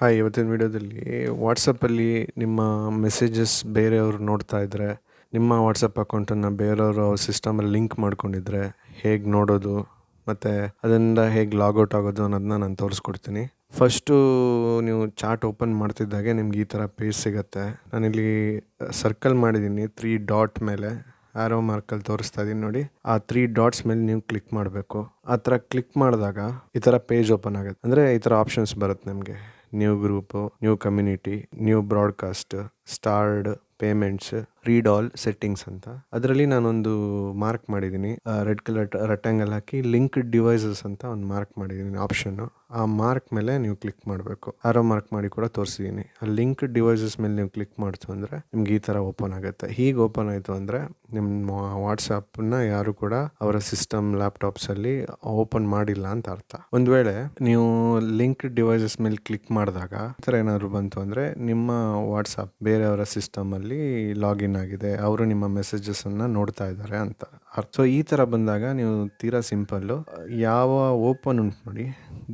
Hi ಇವತ್ತಿನ ವಿಡಿಯೋದಲ್ಲಿ ವಾಟ್ಸಪ್ಪಲ್ಲಿ ನಿಮ್ಮ ಮೆಸೇಜಸ್ ಬೇರೆಯವರು ನೋಡ್ತಾ ಇದ್ದರೆ ನಿಮ್ಮ ವಾಟ್ಸಪ್ ಅಕೌಂಟನ್ನು ಬೇರೆಯವರು ಅವ್ರ ಸಿಸ್ಟಮಲ್ಲಿ ಲಿಂಕ್ ಮಾಡ್ಕೊಂಡಿದ್ರೆ ಹೇಗೆ ನೋಡೋದು, ಮತ್ತು ಅದರಿಂದ ಹೇಗೆ ಲಾಗೌಟ್ ಆಗೋದು ಅನ್ನೋದನ್ನ ನಾನು ತೋರಿಸ್ಕೊಡ್ತೀನಿ. ಫಸ್ಟು ನೀವು ಚಾಟ್ ಓಪನ್ ಮಾಡ್ತಿದ್ದಾಗೆ ನಿಮ್ಗೆ ಈ ಥರ ಪೇಜ್ ಸಿಗುತ್ತೆ. ನಾನಿಲ್ಲಿ ಸರ್ಕಲ್ ಮಾಡಿದ್ದೀನಿ ತ್ರೀ ಡಾಟ್ ಮೇಲೆ ಆರೋ ಮಾರ್ಕಲ್ಲಿ ತೋರಿಸ್ತಾ ಇದ್ದೀನಿ ನೋಡಿ. ಆ ತ್ರೀ ಡಾಟ್ಸ್ ಮೇಲೆ ನೀವು ಕ್ಲಿಕ್ ಮಾಡಬೇಕು. ಆ ಥರ ಕ್ಲಿಕ್ ಮಾಡಿದಾಗ ಈ ಥರ ಪೇಜ್ ಓಪನ್ ಆಗುತ್ತೆ. ಅಂದರೆ ಈ ಥರ ಆಪ್ಷನ್ಸ್ ಬರುತ್ತೆ ನಿಮಗೆ. new group, new community, new broadcaster, starred payments, read all settings ಅಂತ. ಅದರಲ್ಲಿ ನಾನೊಂದು ಮಾರ್ಕ್ ಮಾಡಿದ್ದೀನಿ. ರೆಡ್ ಕಲರ್ ರೆಕ್ಟ್ಯಾಂಗಲ್ ಹಾಕಿ ಲಿಂಕ್ಡ್ ಡಿವೈಸಸ್ ಅಂತ ಒಂದು ಮಾರ್ಕ್ ಮಾಡಿದ್ದೀನಿ ಆಪ್ಷನ್ನು ಆ ಮಾರ್ಕ್ ಮೇಲೆ ನೀವು ಕ್ಲಿಕ್ ಮಾಡಬೇಕು. ಆರೋ ಮಾರ್ಕ್ ಮಾಡಿ ಕೂಡ ತೋರಿಸಿದ್ದೀನಿ ಆ ಲಿಂಕ್ ಡಿವೈಸಸ್ ಮೇಲೆ ನೀವು ಕ್ಲಿಕ್ ಮಾಡ್ತು ಅಂದರೆ ನಿಮ್ಗೆ ಈ ಥರ ಓಪನ್ ಆಗುತ್ತೆ. ಹೀಗೆ ಓಪನ್ ಆಯಿತು ಅಂದರೆ ನಿಮ್ಮ ವಾಟ್ಸಪ್ನ ಯಾರು ಕೂಡ ಅವರ ಸಿಸ್ಟಮ್ ಲ್ಯಾಪ್ಟಾಪ್ಸಲ್ಲಿ ಓಪನ್ ಮಾಡಿಲ್ಲ ಅಂತ ಅರ್ಥ. ಒಂದು ವೇಳೆ ನೀವು ಲಿಂಕ್ ಡಿವೈಸಸ್ ಮೇಲೆ ಕ್ಲಿಕ್ ಮಾಡಿದಾಗ ಈ ಥರ ಏನಾದರೂ ಬಂತು ಅಂದರೆ ನಿಮ್ಮ ವಾಟ್ಸಪ್ ಬೇರೆಯವರ ಸಿಸ್ಟಮಲ್ಲಿ ಲಾಗಿನ್ ಆಗಿದೆ ಅವರು ನಿಮ್ಮ ಮೆಸೇಜಸನ್ನು ನೋಡ್ತಾ ಇದ್ದಾರೆ ಅಂತ. ಸೊ ಈ ಥರ ಬಂದಾಗ ನೀವು ತೀರಾ ಸಿಂಪಲ್ಲು ಯಾವ ಓಪನ್ ಉಂಟು ನೋಡಿ.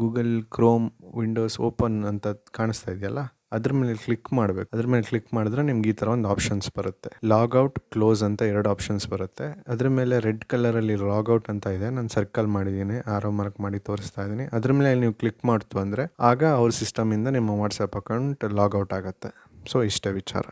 ಗೂಗಲ್ ಕ್ರೋಮ್ ವಿಂಡೋಸ್ ಓಪನ್ ಅಂತ ಕಾಣಿಸ್ತಾ ಇದೆಯಲ್ಲ? ಅದ್ರ ಮೇಲೆ ಕ್ಲಿಕ್ ಮಾಡಬೇಕು. ಅದ್ರ ಮೇಲೆ ಕ್ಲಿಕ್ ಮಾಡಿದ್ರೆ ನಿಮ್ಗೆ ಈ ಥರ ಒಂದು ಆಪ್ಷನ್ಸ್ ಬರುತ್ತೆ. ಲಾಗೌಟ್ ಕ್ಲೋಸ್ ಅಂತ ಎರಡು ಆಪ್ಷನ್ಸ್ ಬರುತ್ತೆ. ಅದ್ರ ಮೇಲೆ ರೆಡ್ ಕಲರಲ್ಲಿ ಔಟ್ ಅಂತ ಇದೆ. ನಾನು ಸರ್ಕಲ್ ಮಾಡಿದ್ದೀನಿ ಆರೋ ಮಾರ್ಕ್ ಮಾಡಿ ತೋರಿಸ್ತಾ ಇದ್ದೀನಿ ಅದ್ರ ಮೇಲೆ ನೀವು ಕ್ಲಿಕ್ ಮಾಡ್ತು ಅಂದರೆ ಆಗ ಅವ್ರ ಸಿಸ್ಟಮಿಂದ ನಿಮ್ಮ ವಾಟ್ಸಪ್ ಅಕೌಂಟ್ ಲಾಗೌಟ್ ಆಗುತ್ತೆ. ಸೊ ಇಷ್ಟೇ ವಿಚಾರ.